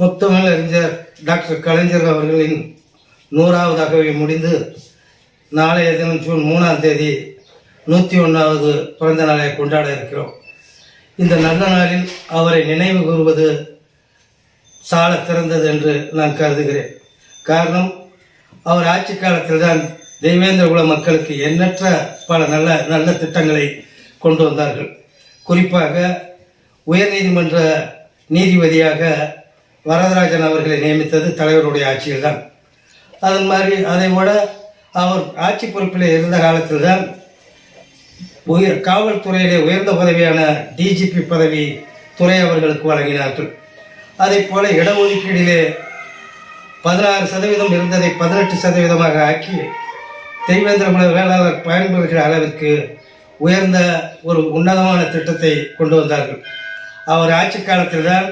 முத்தமிழ் அறிஞர் டாக்டர் கலைஞர் அவர்களின் நூறாவதாகவே முடிந்து நாளைய தினம் ஜூன் மூணாம் தேதி நூற்றி ஒன்றாவது பிறந்த நாளை கொண்டாட இருக்கிறோம். இந்த நல்ல நாளில் அவரை நினைவு கூறுவது சால சிறந்தது என்று நான் கருதுகிறேன். காரணம் அவர் ஆட்சி காலத்தில் தான் தெய்வேந்திர குல மக்களுக்கு எண்ணற்ற பல நல்ல நல்ல திட்டங்களை கொண்டு வந்தார்கள். குறிப்பாக உயர்நீதிமன்ற நீதிபதியாக வரதராஜன் அவர்களை நியமித்தது தலைவருடைய ஆட்சியில் தான் அது மாதிரி அதை விட அவர் ஆட்சி பொறுப்பில் இருந்த காலத்தில் தான் உயர் காவல்துறையிலே உயர்ந்த பதவியான டிஜிபி பதவி துறை அவர்களுக்கு வழங்கினார்கள். அதே போல இடஒதுக்கீடிலே பதினாறு சதவீதம் இருந்ததை பதினெட்டு சதவீதமாக ஆக்கி தெய்வேந்திரகுல வேளாளர் பயன்படுகிற அளவிற்கு உயர்ந்த ஒரு உன்னதமான திட்டத்தை கொண்டு வந்தார்கள். அவர் ஆட்சி காலத்தில் தான்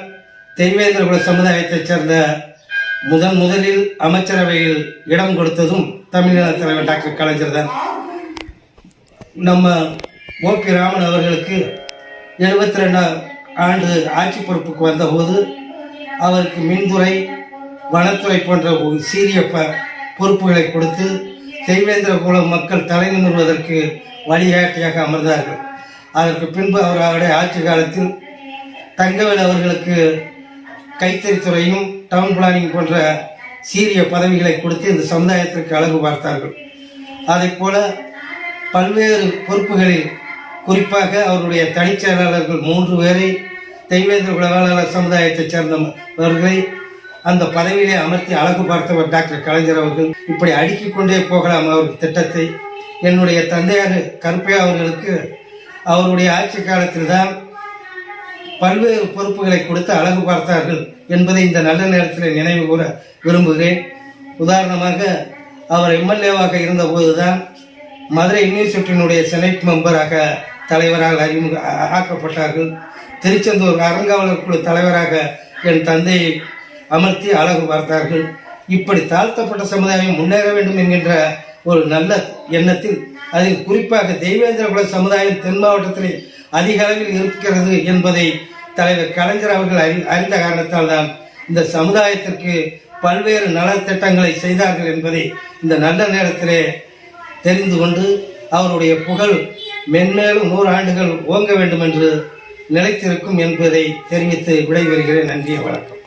தெய்வேந்திரகுல சமுதாயத்தைச் சேர்ந்த முதன் முதலில் அமைச்சரவையில் இடம் கொடுத்ததும் தமிழக தலைவர் டாக்டர் கலைஞர் தான் நம்ம ஓபி ராமன் அவர்களுக்கு எழுபத்தி ரெண்டாம் ஆண்டு ஆட்சி பொறுப்புக்கு வந்தபோது அவருக்கு மின்துறை வனத்துறை போன்ற சீரிய ப பொறுப்புகளை கொடுத்து தெய்வேந்திர குல மக்கள் தலை நிமிர்வதற்கு வழிகாட்டியாக அமர்ந்தார்கள். அதற்கு பின்பு அவர் அவருடைய ஆட்சி காலத்தில் தங்கவேல் அவர்களுக்கு கைத்தறித்துறையும் டவுன் பிளானிங் போன்ற சீரிய பதவிகளை கொடுத்து இந்த சமுதாயத்திற்கு அழகு பார்த்தார்கள். அதைப் போல பல்வேறு பொறுப்புகளில் குறிப்பாக அவருடைய தனிச் செயலாளர்கள் மூன்று பேரை தெய்வேந்திர உலகாளர் சமுதாயத்தைச் சேர்ந்தவர்களை அந்த பதவியிலே அமர்த்தி அழகு பார்த்தவர் டாக்டர் கலைஞர் அவர்கள். இப்படி அடுக்கிக் கொண்டே போகலாம் அவர் திட்டத்தை. என்னுடைய தந்தையார் கருப்பையா அவர்களுக்கு அவருடைய ஆட்சி காலத்தில் தான் பல்வேறு பொறுப்புகளை கொடுத்து அழகு பார்த்தார்கள் என்பதை இந்த நல்ல நேரத்தில் நினைவு கூற விரும்புகிறேன். உதாரணமாக அவர் எம்எல்ஏவாக இருந்தபோதுதான் மதுரை யூனிவர்சிட்டியினுடைய செனட் மெம்பராக தலைவராக அறிமுக ஆக்கப்பட்டார்கள். திருச்செந்தூர் அறங்காவலர் குழு தலைவராக என் தந்தையை அமர்த்தி அழகு பார்த்தார்கள். இப்படி தாழ்த்தப்பட்ட சமுதாயம் முன்னேற வேண்டும் என்கின்ற ஒரு நல்ல எண்ணத்தில் அதில் குறிப்பாக தெய்வேந்திர குல சமுதாயம் தென் மாவட்டத்தில் அதிக அளவில் இருக்கிறது என்பதை தலைவர் கலைஞர் அவர்கள் அறி அறிந்த காரணத்தால் தான் இந்த சமுதாயத்திற்கு பல்வேறு நலத்திட்டங்களை செய்தார்கள் என்பதை இந்த நல்ல நேரத்திலே தெரிந்து கொண்டு அவருடைய புகழ் மென்மேலும் நூறு ஆண்டுகள் ஓங்க வேண்டும் என்று நிலைத்திருக்கும் என்பதை தெரிவித்து விடைபெறுகிறேன். நன்றி வணக்கம்.